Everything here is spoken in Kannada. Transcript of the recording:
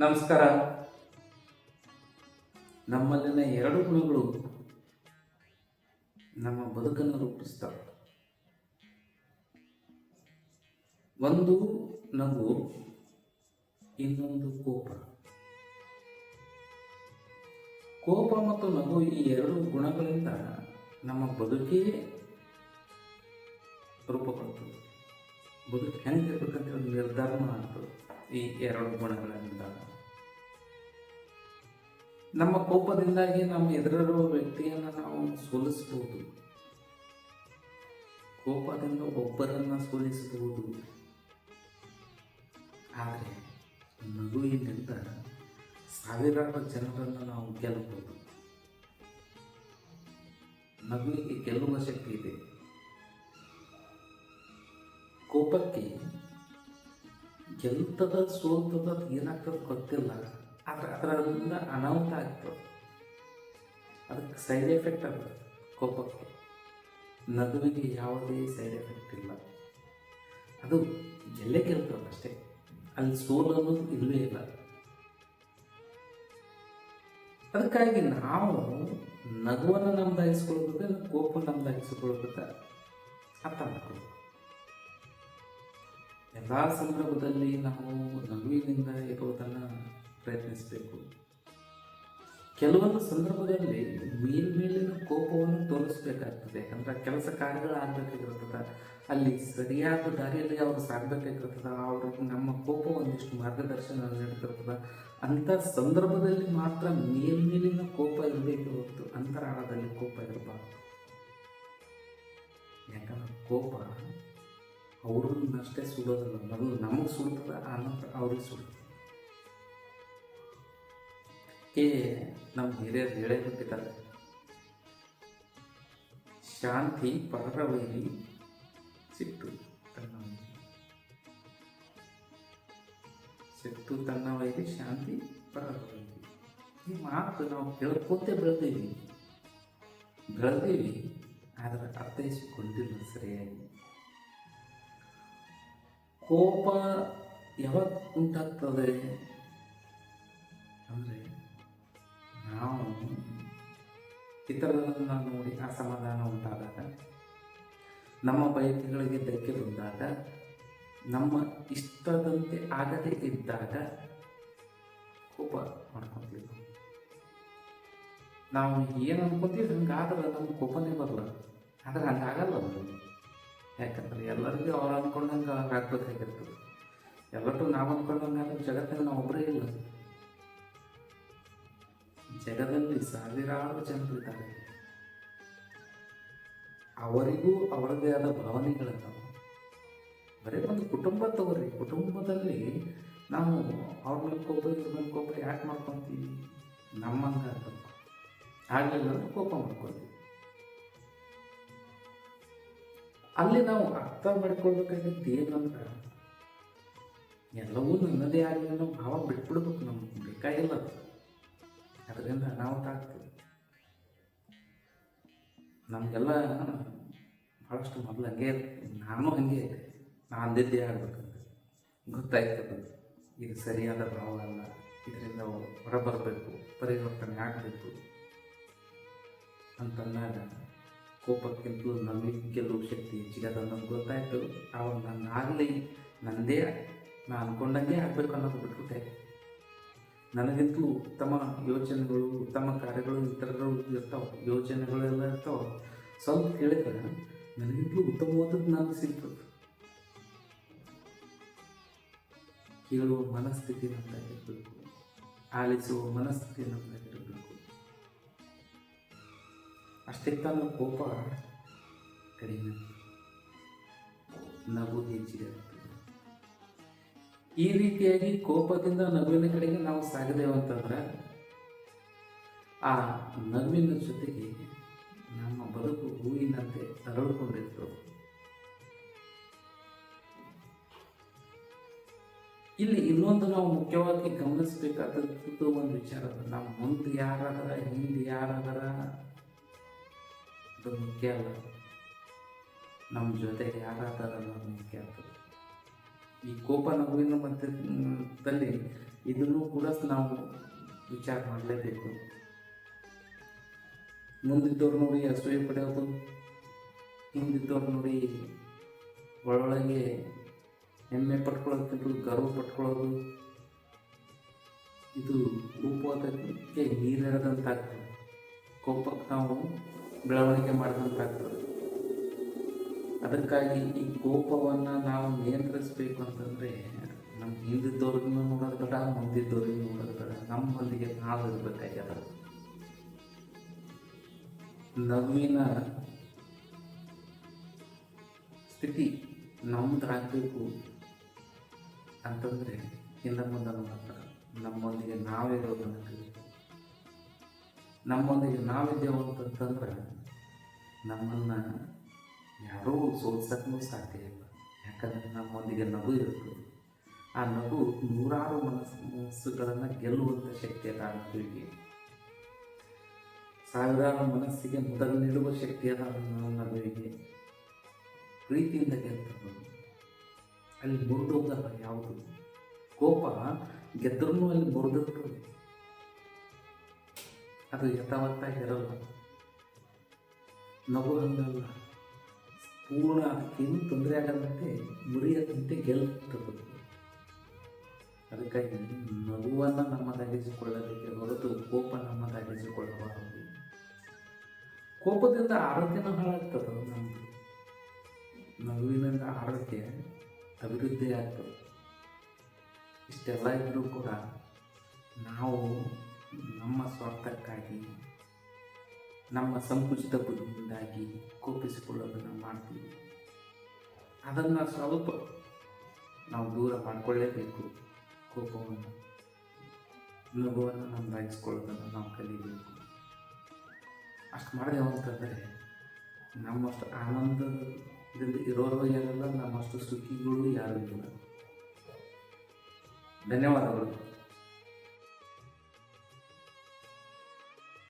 ನಮಸ್ಕಾರ. ನಮ್ಮಲ್ಲಿನ ಎರಡು ಗುಣಗಳು ನಮ್ಮ ಬದುಕನ್ನು ರೂಪಿಸ್ತವೆ ಒಂದು ನಗು, ಇನ್ನೊಂದು ಕೋಪ. ಕೋಪ ಮತ್ತು ನಗು ಈ ಎರಡು ಗುಣಗಳಿಂದ ನಮ್ಮ ಬದುಕೇ ರೂಪುಗೊಳ್ತದೆ ಬದುಕು ಹೆಂಗಿರ್ಬೇಕಂತ ಒಂದು ನಿರ್ಧಾರ ಮಾಡ್ತದೆ ಈ ಎರಡು ಗುಣಗಳಿಂದ ನಮ್ಮ ಕೋಪದಿಂದಾಗಿ ನಮ್ಮ ಎದುರಿರುವ ವ್ಯಕ್ತಿಯನ್ನು ನಾವು ಸೋಲಿಸಬಹುದು. ಕೋಪದಿಂದ ಒಬ್ಬರನ್ನ ಸೋಲಿಸಬಹುದು. ಆದರೆ ನಗುವಿನಿಂದ ಸಾವಿರಾರು ಜನರನ್ನು ನಾವು ಗೆಲ್ಲಬಹುದು. ನಗುವಿಗೆ ಗೆಲ್ಲುವ ಶಕ್ತಿ ಇದೆ. ಕೋಪಕ್ಕೆ ಗೆಲ್ತದ ಸೋಲ್ತದ ಏನಾಗ್ತದ ಗೊತ್ತಿಲ್ಲ, ಆದ್ರೆ ಅದರಿಂದ ಅನಾಹುತ ಆಗ್ತದೆ. ಅದಕ್ಕೆ ಸೈಡ್ ಎಫೆಕ್ಟ್ ಅದ ಕೋಪಕ್ಕೆ. ನಗುವಿಗೆ ಯಾವುದೇ ಸೈಡ್ ಎಫೆಕ್ಟ್ ಇಲ್ಲ. ಅದು ಎಲ್ಲೇ ಗೆಲ್ತದೆ ಅಷ್ಟೇ. ಅಲ್ಲಿ ಸೋಲೋದು ಅನ್ನೋದು ಇಲ್ಲವೇ ಇಲ್ಲ. ಅದಕ್ಕಾಗಿ ನಾವು ನಗುವನ್ನು ನಮ್ದಾಗಿಸ್ಕೊಳ್ಬೇಕು ಕೋಪ ನಮ್ದಾಗಿಸ್ಕೊಳ್ಬೇಕು ಅರ್ಥ ಮಾಡ್ಕೊಳ್ಬೇಕು ಎಲ್ಲ ಸಂದರ್ಭದಲ್ಲಿ ನಾವು ನಗುವಿನಿಂದ ಇರುವುದನ್ನು ಪ್ರಯತ್ನಿಸಬೇಕು. ಕೆಲವೊಂದು ಸಂದರ್ಭದಲ್ಲಿ ಮೇಲ್ಮೇಲಿನ ಕೋಪವನ್ನು ತೋರಿಸ್ಬೇಕಾಗ್ತದೆ. ಯಾಕಂದ್ರೆ ಕೆಲಸ ಕಾರ್ಯಗಳು ಆಗಬೇಕಾಗಿರ್ತದೆ ಅಲ್ಲಿ ಸರಿಯಾದ ದಾರಿಯಲ್ಲಿ ಅವರು ಸಾಗಬೇಕಾಗಿರ್ತದೆ ಅವ್ರಿಗೆ ನಮ್ಮ ಕೋಪ ಒಂದಿಷ್ಟು ಮಾರ್ಗದರ್ಶನ ನೀಡ್ತಿರ್ತದೆ ಅಂಥ ಸಂದರ್ಭದಲ್ಲಿ ಮಾತ್ರ ಮೇಲ್ಮೇಲಿನ ಕೋಪ ಇರಬೇಕು ಹೊರತು ಅಂತರಾಳದಲ್ಲಿ ಕೋಪ ಇರಬಾರ್ದು. ಯಾಕಂದ್ರೆ ಕೋಪ ಅವ್ರನ್ನಷ್ಟೇ ಸುಡೋದಲ್ಲ. ಮೊದಲು ನಮಗೆ ಸುಡ್ತದ, ಆನಂತರ ಅವ್ರಿಗೆ ಸುಡ್ತದೆ. ಏ ನಮ್ಮ ಹಿರಿಯರು ಹೇಳೇ ಬಿಟ್ಟಿದ್ದಾರೆ ಶಾಂತಿ ಪರವೈರಿ ಸಿಟ್ಟು ತನ್ನ. ಸಿಟ್ಟು ತನ್ನ ವೈರಿ ಶಾಂತಿ ಪರವೈರಿ. ಈ ಮಾತು ನಾವು ಕೇಳ್ಕೋತೆ ಬೆಳೆದೀವಿ ಬೆಳೆದೀವಿ ಆದರೆ ಅರ್ಥೈಸಿಕೊಂಡಿಲ್ಲ ಸರಿಯಾಗಿ. ಕೋಪ ಯಾವಾಗ ಉಂಟಾಗ್ತದೆ? ಅಂದರೆ ನಾವು ಇತರರನ್ನು ನೋಡಿ ಅಸಮಾಧಾನ ಉಂಟಾದಾಗ, ನಮ್ಮ ಬಯಕೆಗಳಿಗೆ ಧಕ್ಕೆ ಬಂದಾಗ, ನಮ್ಮ ಇಷ್ಟದಂತೆ ಆಗದೇ ಇದ್ದಾಗ ಕೋಪ ಮಾಡ್ಕೊತೀವಿ. ನಾವು ಏನು ಅನ್ಕೋತೀವಿ ಹಂಗಾದ್ರೆ ನಮ್ಮ ಕೋಪನೇ ಬರಲ್ಲ. ಆದರೆ ಹಂಗಾಗಲ್ಲ ಅದು. ಯಾಕಂದ್ರೆ ಎಲ್ಲರಿಗೂ ಅವ್ರು ಅನ್ಕೊಂಡಂಗೆ ಆಗ್ಬೇಕಾಗಿರ್ತದೆ ಎಲ್ಲರೂ ನಾವು ಆದ್ರೆ ಜಗತ್ತಿನ ನಾವು ಒಬ್ಬರೇ ಇಲ್ಲ. ಜಗದಲ್ಲಿ ಸಾವಿರಾರು ಜನರು ಇದ್ದಾರೆ. ಅವರಿಗೂ ಅವರದೇ ಆದ ಭಾವನೆಗಳಿದ್ದಾವೆ ಬರೀ ಒಂದು ಕುಟುಂಬ ತಗೋರಿ ಕುಟುಂಬದಲ್ಲಿ ನಾವು ಅವ್ರ ಮೇಲ್ಕೊಬ್ಬ ಇವ್ರ ಮೇಲ್ಕೊಬ್ಬ ಯಾಕೆ ಮಾಡ್ಕೊತೀವಿ? ನಮ್ಮಂಗೆ ಆಗಬೇಕು. ಆಗಲಿಲ್ಲ ಕೋಪ ಮಾಡ್ಕೊತೀವಿ ಅಲ್ಲಿ ನಾವು ಅರ್ಥ ಮಾಡ್ಕೊಳ್ಬೇಕಾಗಿದ್ದು ಏನಂದ್ರೆ, ಎಲ್ಲವೂ ನನ್ನದೇ ಆಗಲಿ ಅನ್ನೋ ಭಾವ ಬಿಟ್ಬಿಡ್ಬೇಕು ನಮ್ಗೆ, ಬೇಕಾಗಿಲ್ಲ ಅದು. ಅದರಿಂದ ಅನಾಹುತ ಆಗ್ತದೆ. ನಮಗೆಲ್ಲ ಭಾಳಷ್ಟು ಮೊದಲು ಹಂಗೆ ನಾನು ಹಂಗೆ ನಾನು ಅಂದಿದ್ದೇ ಆಗ್ಬೇಕಂತ ಗೊತ್ತಾಯ್ತದ, ಇದು ಸರಿಯಾದ ಭಾವ ಅಲ್ಲ. ಇದರಿಂದ ಹೊರಬರಬೇಕು, ಪರಿವರ್ತನೆ ಆಗಬೇಕು ಅಂತಂದಾಗ ಕೋಪಕ್ಕಿಂತಲೂ ನಮಗೆ ಗೆಲ್ಲುವ ಶಕ್ತಿ ಹೆಚ್ಚಿಗೆ ಅನ್ನೋದು ಗೊತ್ತಾಯ್ತು. ಅವಾಗ ನನ್ನ ಆಗಲಿ ನಂದೇ ನಾ ಅಂದ್ಕೊಂಡಂಗೆ ಆಗಬೇಕು ಅನ್ನೋದು ಬಿಟ್ಬಿಟ್ಟೆ. ನನಗಿಂತಲೂ ಉತ್ತಮ ಯೋಚನೆಗಳು, ಉತ್ತಮ ಕಾರ್ಯಗಳು ಇತರಗಳು ಇರ್ತಾವೆ. ಯೋಚನೆಗಳೆಲ್ಲ ಇರ್ತಾವೆ. ಸ್ವಲ್ಪ ಕೇಳಿದ್ರೆ ನನಗಿಂತಲೂ ಉತ್ತಮವಾದದ್ದು ನನಗೆ ಸಿಗ್ತದೆ. ಕೇಳುವ ಮನಸ್ಥಿತಿ ನಮ್ಮದಾಗಿರಬೇಕು ಆಲಿಸುವ ಮನಸ್ಥಿತಿ ನಮ್ಮದಾಗಿರಬೇಕು ಅಷ್ಟೇ ಕೋಪ ಕಡಿಮೆ ನಗು ಹೆಚ್ಚಿದೆ. ಈ ರೀತಿಯಾಗಿ ಕೋಪದಿಂದ ನಗುವಿನ ಕಡೆಗೆ ನಾವು ಸಾಗದೇವು ಅಂತಂದ್ರೆ ಆ ನಗುವಿನ ಜೊತೆಗೆ ನಮ್ಮ ಬದುಕು ಹೂವಿನಂತೆ ಅರಳಿಕೊಂಡಿರ್ತದೆ ಇಲ್ಲಿ ಇನ್ನೊಂದು ನಾವು ಮುಖ್ಯವಾಗಿ ಗಮನಿಸಬೇಕಾದಂಥದ್ದು ಒಂದು ವಿಚಾರ ನಮ್ಮ ಮುಂದೆ ಯಾರಾದರ ಹಿಂದೆ ಯಾರಾದರ ಅದು ಮುಖ್ಯ ಅಲ್ಲ ನಮ್ಮ ಜೊತೆಗೆ ಯಾರಾದರ ಅನ್ನೋದು ಮುಖ್ಯ ಆಗ್ತದೆ. ಈ ಕೋಪ ನಗುವಿನ ಮಧ್ಯದಲ್ಲಿ ಇದನ್ನು ಕೂಡ ನಾವು ವಿಚಾರ ಮಾಡಲೇಬೇಕು. ಮುಂದಿದ್ದವ್ರು ನೋಡಿ ಅಸೂಯೆ ಪಡೆಯೋದು, ಹಿಂದಿದ್ದವ್ರು ನೋಡಿ ಒಳೊಳಗೆ ಹೆಮ್ಮೆ ಪಟ್ಕೊಳ್ಳೋದಕ್ಕಿಂತ ಗರ್ವ ಪಟ್ಕೊಳ್ಳೋದು, ಇದು ಕೋಪಕ್ಕೆ ನೀರೆರೆದಂತಾಗ್ತದೆ. ಕೋಪಕ್ಕೆ ನಾವು ಬೆಳವಣಿಗೆ ಮಾಡಿದಂತಾಗ್ತದೆ. ಅದಕ್ಕಾಗಿ ಈ ಕೋಪವನ್ನು ನಾವು ನಿಯಂತ್ರಿಸಬೇಕು ಅಂತಂದರೆ ನಮ್ಮ ಹಿಂದಿದ್ದವ್ರಿಗೂ ನೋಡೋದು ಬೇಡ ಮುಂದಿದ್ದವ್ರಿಗೂ ನೋಡೋದು ಬೇಡ. ನಮ್ಮೊಂದಿಗೆ ನಾವು ಇರಬೇಕಾಗ್ಯದ. ನಗುವಿನ ಸ್ಥಿತಿ ನಮ್ಮದಾಗಬೇಕು ಅಂತಂದರೆ ಹಿಂದ ಮುಂದೆ ಮಾತ್ರ ನಮ್ಮೊಂದಿಗೆ ನಾವೇ ಇರೋದನ್ನು ನಮ್ಮೊಂದಿಗೆ ನಾವಿದ್ದೇವೆ ಅಂತಂತಂದ್ರೆ ನಮ್ಮನ್ನು ಯಾರೂ ಸೋಲ್ಸಕ್ಕೂ ಸಾಧ್ಯ ಇಲ್ಲ. ಯಾಕಂದ್ರೆ ನಮ್ಮೊಂದಿಗೆ ನಗು ಇರುತ್ತೆ. ಆ ನಗು ನೂರಾರು ಮನಸ್ಸು, ಮನಸ್ಸುಗಳನ್ನು ಗೆಲ್ಲುವಂಥ ಶಕ್ತಿ ಅದ ಸಾವಿರಾರು ಮನಸ್ಸಿಗೆ ಮೊದಲು ನೀಡುವ ಶಕ್ತಿ ಅದ ನಗುವಿಗೆ. ಪ್ರೀತಿಯಿಂದ ಗೆಲ್ತದೆ ಅಲ್ಲಿ ಮುರಿದೋಗಲ್ಲ ಯಾವುದು? ಕೋಪ ಗೆದ್ರೂ ಅಲ್ಲಿ ಮುರಿದಿರ್ತದೆ. ಅದು ಯಥಾವತ್ತಾಗಿರಲ್ಲ ನಗು ಹಂಗಲ್ಲ ಪೂರ್ಣ ಏನು ತೊಂದರೆ ಆಗದಂತೆ ಮುರಿಯದಂತೆ ಗೆಲ್ತದ. ಅದಕ್ಕಾಗಿ ನಗುವನ್ನು ನಮ್ಮದಾಗಿಸಿಕೊಳ್ಳಬೇಕೆ ಹೊರತು ಕೋಪ ನಮ್ಮದಾಗಿಸಿಕೊಳ್ಳಬಾರದು ಕೋಪದಿಂದ ಆರೋಗ್ಯನ ಹಾಳಾಗ್ತದೆ ನಮ್ಮದು ನಗುವಿನಿಂದ ಆರೋಗ್ಯ ಅಭಿವೃದ್ಧಿ ಆಗ್ತದೆ. ಇಷ್ಟೆಲ್ಲ ಇದ್ದರೂ ಕೂಡ ನಾವು ನಮ್ಮ ಸ್ವಾರ್ಥಕ್ಕಾಗಿ ನಮ್ಮ ಸಂಕುಚಿತ ಬುದ್ಧಿಯಿಂದಾಗಿ ಕೋಪಿಸಿಕೊಳ್ಳೋದನ್ನು ಮಾಡ್ತೀವಿ. ಅದನ್ನು ಸ್ವಲ್ಪ ನಾವು ದೂರ ಮಾಡಿಕೊಳ್ಳೇಬೇಕು ಕೋಪವನ್ನು. ನಗುವನ್ನು ಬಯಸ್ಕೊಳ್ಳೋದನ್ನು ನಾವು ಕಲಿಬೇಕು. ಅಷ್ಟು ಮಾಡಿದೆವು ಅಂತಂದರೆ ನಮ್ಮಷ್ಟು ಆನಂದದಲ್ಲಿ ಇರೋರು ಯಾರಲ್ಲ ನಮ್ಮಷ್ಟು ಸುಖಿಗಳು ಯಾರು ಇಲ್ಲ. ಧನ್ಯವಾದಗಳು.